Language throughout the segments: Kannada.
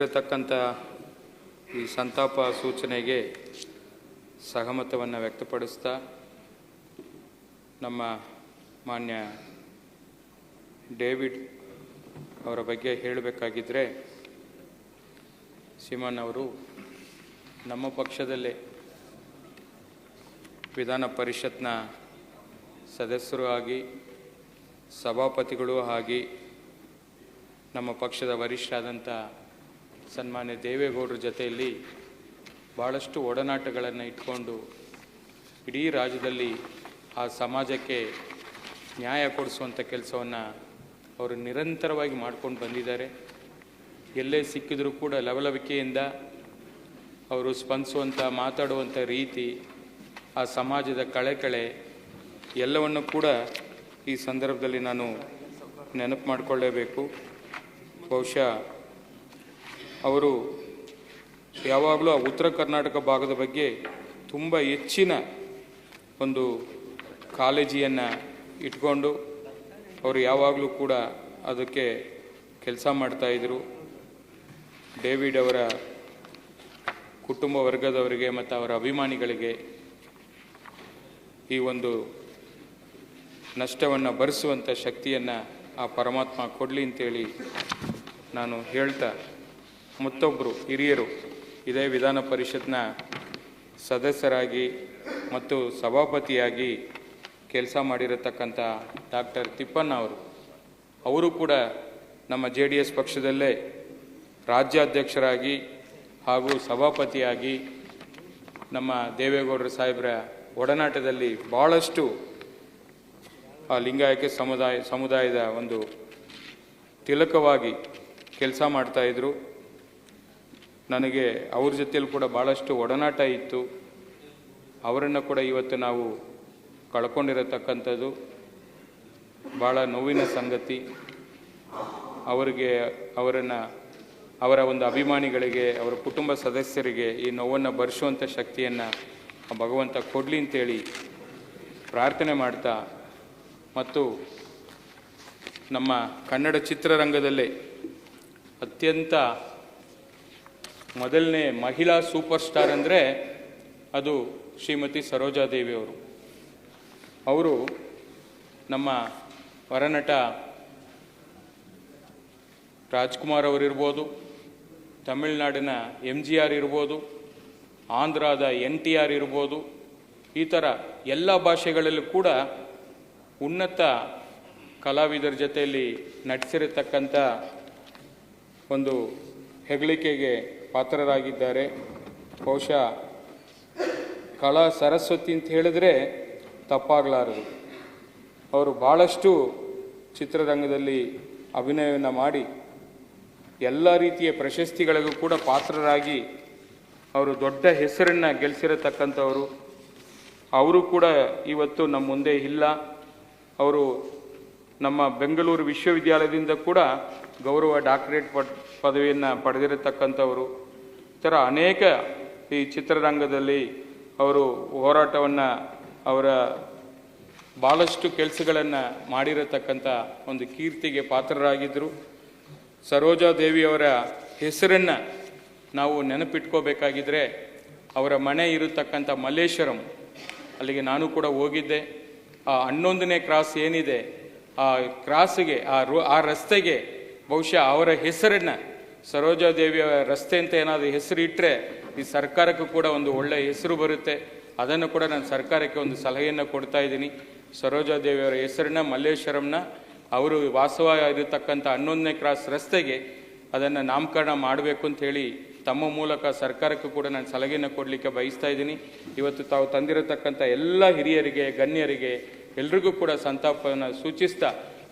ಇರತಕ್ಕಂಥ ಈ ಸಂತಾಪ ಸೂಚನೆಗೆ ಸಹಮತವನ್ನು ವ್ಯಕ್ತಪಡಿಸ್ತಾ ನಮ್ಮ ಮಾನ್ಯ ಡೇವಿಡ್ ಅವರ ಬಗ್ಗೆ ಹೇಳಬೇಕಾಗಿದ್ದರೆ ಸಿಮನ್ ಅವರು ನಮ್ಮ ಪಕ್ಷದಲ್ಲೇ ವಿಧಾನ ಪರಿಷತ್ನ ಸದಸ್ಯರು ಆಗಿ, ಸಭಾಪತಿಗಳು ಆಗಿ, ನಮ್ಮ ಪಕ್ಷದ ವರಿಷ್ಠರಾದಂಥ ಸನ್ಮಾನ್ಯ ದೇವೇಗೌಡರ ಜೊತೆಯಲ್ಲಿ ಭಾಳಷ್ಟು ಒಡನಾಟಗಳನ್ನು ಇಟ್ಕೊಂಡು ಇಡೀ ರಾಜ್ಯದಲ್ಲಿ ಆ ಸಮಾಜಕ್ಕೆ ನ್ಯಾಯ ಕೊಡಿಸುವಂಥ ಕೆಲಸವನ್ನು ಅವರು ನಿರಂತರವಾಗಿ ಮಾಡ್ಕೊಂಡು ಬಂದಿದ್ದಾರೆ. ಎಲ್ಲೇ ಸಿಕ್ಕಿದರೂ ಕೂಡ ಲವಲವಿಕೆಯಿಂದ ಅವರು ಸ್ಪಂದಿಸುವಂಥ ಮಾತಾಡುವಂಥ ರೀತಿ, ಆ ಸಮಾಜದ ಕಳೆಕಳೆ ಎಲ್ಲವನ್ನು ಕೂಡ ಈ ಸಂದರ್ಭದಲ್ಲಿ ನಾನು ನೆನಪು ಮಾಡಿಕೊಳ್ಳೇಬೇಕು. ಬಹುಶಃ ಅವರು ಯಾವಾಗಲೂ ಆ ಉತ್ತರ ಕರ್ನಾಟಕ ಭಾಗದ ಬಗ್ಗೆ ತುಂಬ ಹೆಚ್ಚಿನ ಒಂದು ಕಾಳಜಿಯನ್ನು ಇಟ್ಕೊಂಡು ಅವರು ಯಾವಾಗಲೂ ಕೂಡ ಅದಕ್ಕೆ ಕೆಲಸ ಮಾಡ್ತಾಯಿದ್ರು ಡೇವಿಡ್ ಅವರ ಕುಟುಂಬ ವರ್ಗದವರಿಗೆ ಮತ್ತು ಅವರ ಅಭಿಮಾನಿಗಳಿಗೆ ಈ ಒಂದು ನಷ್ಟವನ್ನು ಭರಿಸುವಂಥ ಶಕ್ತಿಯನ್ನು ಆ ಪರಮಾತ್ಮ ಕೊಡಲಿ ಅಂತೇಳಿ ನಾನು ಹೇಳ್ತಾ ಮತ್ತೊಬ್ಬರು ಹಿರಿಯರು ಇದೇ ವಿಧಾನ ಪರಿಷತ್ನ ಸದಸ್ಯರಾಗಿ ಮತ್ತು ಸಭಾಪತಿಯಾಗಿ ಕೆಲಸ ಮಾಡಿರತಕ್ಕಂಥ ಡಾಕ್ಟರ್ ತಿಪ್ಪಣ್ಣ ಅವರು. ಅವರು ಕೂಡ ನಮ್ಮ ಜೆ ಡಿ ಎಸ್ ಪಕ್ಷದಲ್ಲೇ ರಾಜ್ಯಾಧ್ಯಕ್ಷರಾಗಿ ಹಾಗೂ ಸಭಾಪತಿಯಾಗಿ ನಮ್ಮ ದೇವೇಗೌಡರ ಸಾಹೇಬರ ಒಡನಾಟದಲ್ಲಿ ಭಾಳಷ್ಟು ಆ ಲಿಂಗಾಯತ ಸಮುದಾಯ, ಸಮುದಾಯದ ಒಂದು ತಿಲಕವಾಗಿ ಕೆಲಸ ಮಾಡ್ತಾಯಿದ್ರು ನನಗೆ ಅವ್ರ ಜೊತೆಯಲ್ಲಿ ಕೂಡ ಭಾಳಷ್ಟು ಒಡನಾಟ ಇತ್ತು. ಅವರನ್ನು ಕೂಡ ಇವತ್ತು ನಾವು ಕಳ್ಕೊಂಡಿರತಕ್ಕಂಥದ್ದು ಭಾಳ ನೋವಿನ ಸಂಗತಿ. ಅವರಿಗೆ, ಅವರನ್ನು, ಅವರ ಒಂದು ಅಭಿಮಾನಿಗಳಿಗೆ, ಅವರ ಕುಟುಂಬ ಸದಸ್ಯರಿಗೆ ಈ ನೋವನ್ನು ಭರಿಸುವಂಥ ಶಕ್ತಿಯನ್ನು ಭಗವಂತ ಕೊಡಲಿ ಅಂತೇಳಿ ಪ್ರಾರ್ಥನೆ ಮಾಡ್ತಾ ಮತ್ತು ನಮ್ಮ ಕನ್ನಡ ಚಿತ್ರರಂಗದಲ್ಲೇ ಅತ್ಯಂತ ಮೊದಲನೇ ಮಹಿಳಾ ಸೂಪರ್ ಸ್ಟಾರ್ ಅಂದರೆ ಅದು ಶ್ರೀಮತಿ ಸರೋಜಾದೇವಿ ಅವರು. ಅವರು ನಮ್ಮ ವರನಟ ರಾಜ್ಕುಮಾರ್ ಅವರಿರ್ಬೋದು, ತಮಿಳುನಾಡಿನ ಎಂ ಜಿ ಆರ್ ಇರ್ಬೋದು, ಆಂಧ್ರದ ಎನ್ ಟಿ ಆರ್ ಇರ್ಬೋದು, ಈ ಥರ ಎಲ್ಲ ಭಾಷೆಗಳಲ್ಲೂ ಕೂಡ ಉನ್ನತ ಕಲಾವಿದರ ಜೊತೆಯಲ್ಲಿ ನಟಿಸಿರತಕ್ಕಂಥ ಒಂದು ಹೆಗ್ಗಳಿಕೆಗೆ ಪಾತ್ರರಾಗಿದ್ದಾರೆ. ಬಹುಶಃ ಕಲಾ ಸರಸ್ವತಿ ಅಂತ ಹೇಳಿದ್ರೆ ತಪ್ಪಾಗಲಾರದು. ಅವರು ಭಾಳಷ್ಟು ಚಿತ್ರರಂಗದಲ್ಲಿ ಅಭಿನಯವನ್ನು ಮಾಡಿ ಎಲ್ಲ ರೀತಿಯ ಪ್ರಶಸ್ತಿಗಳಿಗೂ ಕೂಡ ಪಾತ್ರರಾಗಿ ಅವರು ದೊಡ್ಡ ಹೆಸರನ್ನು ಗೆಲ್ಲಿಸಿರತಕ್ಕಂಥವರು ಅವರು ಕೂಡ ಇವತ್ತು ನಮ್ಮ ಮುಂದೆ ಇಲ್ಲ. ಅವರು ನಮ್ಮ ಬೆಂಗಳೂರು ವಿಶ್ವವಿದ್ಯಾಲಯದಿಂದ ಕೂಡ ಗೌರವ ಡಾಕ್ಟರೇಟ್ ಪಡ್, ಪದವಿಯನ್ನು ಪಡೆದಿರತಕ್ಕಂಥವರು ಈ ಥರ ಅನೇಕ ಈ ಚಿತ್ರರಂಗದಲ್ಲಿ ಅವರು ಹೋರಾಟವನ್ನು, ಅವರ ಭಾಳಷ್ಟು ಕೆಲಸಗಳನ್ನು ಮಾಡಿರತಕ್ಕಂಥ ಒಂದು ಕೀರ್ತಿಗೆ ಪಾತ್ರರಾಗಿದ್ದರು. ಸರೋಜಾ ದೇವಿಯವರ ಹೆಸರನ್ನು ನಾವು ನೆನಪಿಟ್ಕೋಬೇಕಾಗಿದ್ದರೆ ಅವರ ಮನೆ ಇರತಕ್ಕಂಥ ಮಲ್ಲೇಶ್ವರಂ, ಅಲ್ಲಿಗೆ ನಾನು ಕೂಡ ಹೋಗಿದ್ದೆ. ಆ ಹನ್ನೊಂದನೇ ಕ್ರಾಸ್ ಏನಿದೆ, ಆ ಕ್ರಾಸಿಗೆ, ಆ ರೋ, ಆ ರಸ್ತೆಗೆ ಬಹುಶಃ ಅವರ ಹೆಸರನ್ನು ಸರೋಜಾದೇವಿಯ ರಸ್ತೆ ಅಂತ ಏನಾದರೂ ಹೆಸರು ಇಟ್ಟರೆ ಈ ಸರ್ಕಾರಕ್ಕೂ ಕೂಡ ಒಂದು ಒಳ್ಳೆಯ ಹೆಸರು ಬರುತ್ತೆ. ಅದನ್ನು ಕೂಡ ನಾನು ಸರ್ಕಾರಕ್ಕೆ ಒಂದು ಸಲಹೆಯನ್ನು ಕೊಡ್ತಾ ಇದ್ದೀನಿ. ಸರೋಜಾದೇವಿಯವರ ಹೆಸರನ್ನ, ಮಲ್ಲೇಶ್ವರಂನ ಅವರು ವಾಸವ ಇರತಕ್ಕಂಥ ಹನ್ನೊಂದನೇ ಕ್ರಾಸ್ ರಸ್ತೆಗೆ ಅದನ್ನು ನಾಮಕರಣ ಮಾಡಬೇಕು ಅಂತ ಹೇಳಿ ತಮ್ಮ ಮೂಲಕ ಸರ್ಕಾರಕ್ಕೂ ಕೂಡ ನಾನು ಸಲಹೆಯನ್ನು ಕೊಡಲಿಕ್ಕೆ ಬಯಸ್ತಾ ಇದ್ದೀನಿ. ಇವತ್ತು ತಾವು ತಂದಿರತಕ್ಕಂಥ ಎಲ್ಲ ಹಿರಿಯರಿಗೆ, ಗಣ್ಯರಿಗೆ ಎಲ್ರಿಗೂ ಕೂಡ ಸಂತಾಪವನ್ನು ಸೂಚಿಸ್ತಾ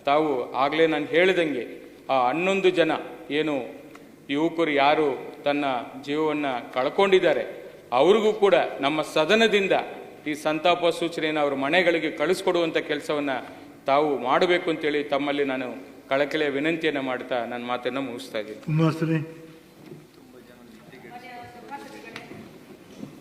ತಾವು ಆಗಲೇ ನಾನು ಹೇಳಿದಂಗೆ ಆ ಹನ್ನೊಂದು ಜನ ಏನು ಯುವಕರು ಯಾರು ತನ್ನ ಜೀವವನ್ನು ಕಳ್ಕೊಂಡಿದ್ದಾರೆ, ಅವ್ರಿಗೂ ಕೂಡ ನಮ್ಮ ಸದನದಿಂದ ಈ ಸಂತಾಪ ಸೂಚನೆಯನ್ನು ಅವ್ರ ಮನೆಗಳಿಗೆ ಕಳಿಸ್ಕೊಡುವಂಥ ಕೆಲಸವನ್ನು ತಾವು ಮಾಡಬೇಕು ಅಂತೇಳಿ ತಮ್ಮಲ್ಲಿ ನಾನು ಕಳಕಳಿಯ ವಿನಂತಿಯನ್ನು ಮಾಡ್ತಾ ನನ್ನ ಮಾತನ್ನು ಮುಗಿಸ್ತಾ ಇದ್ದೀನಿ.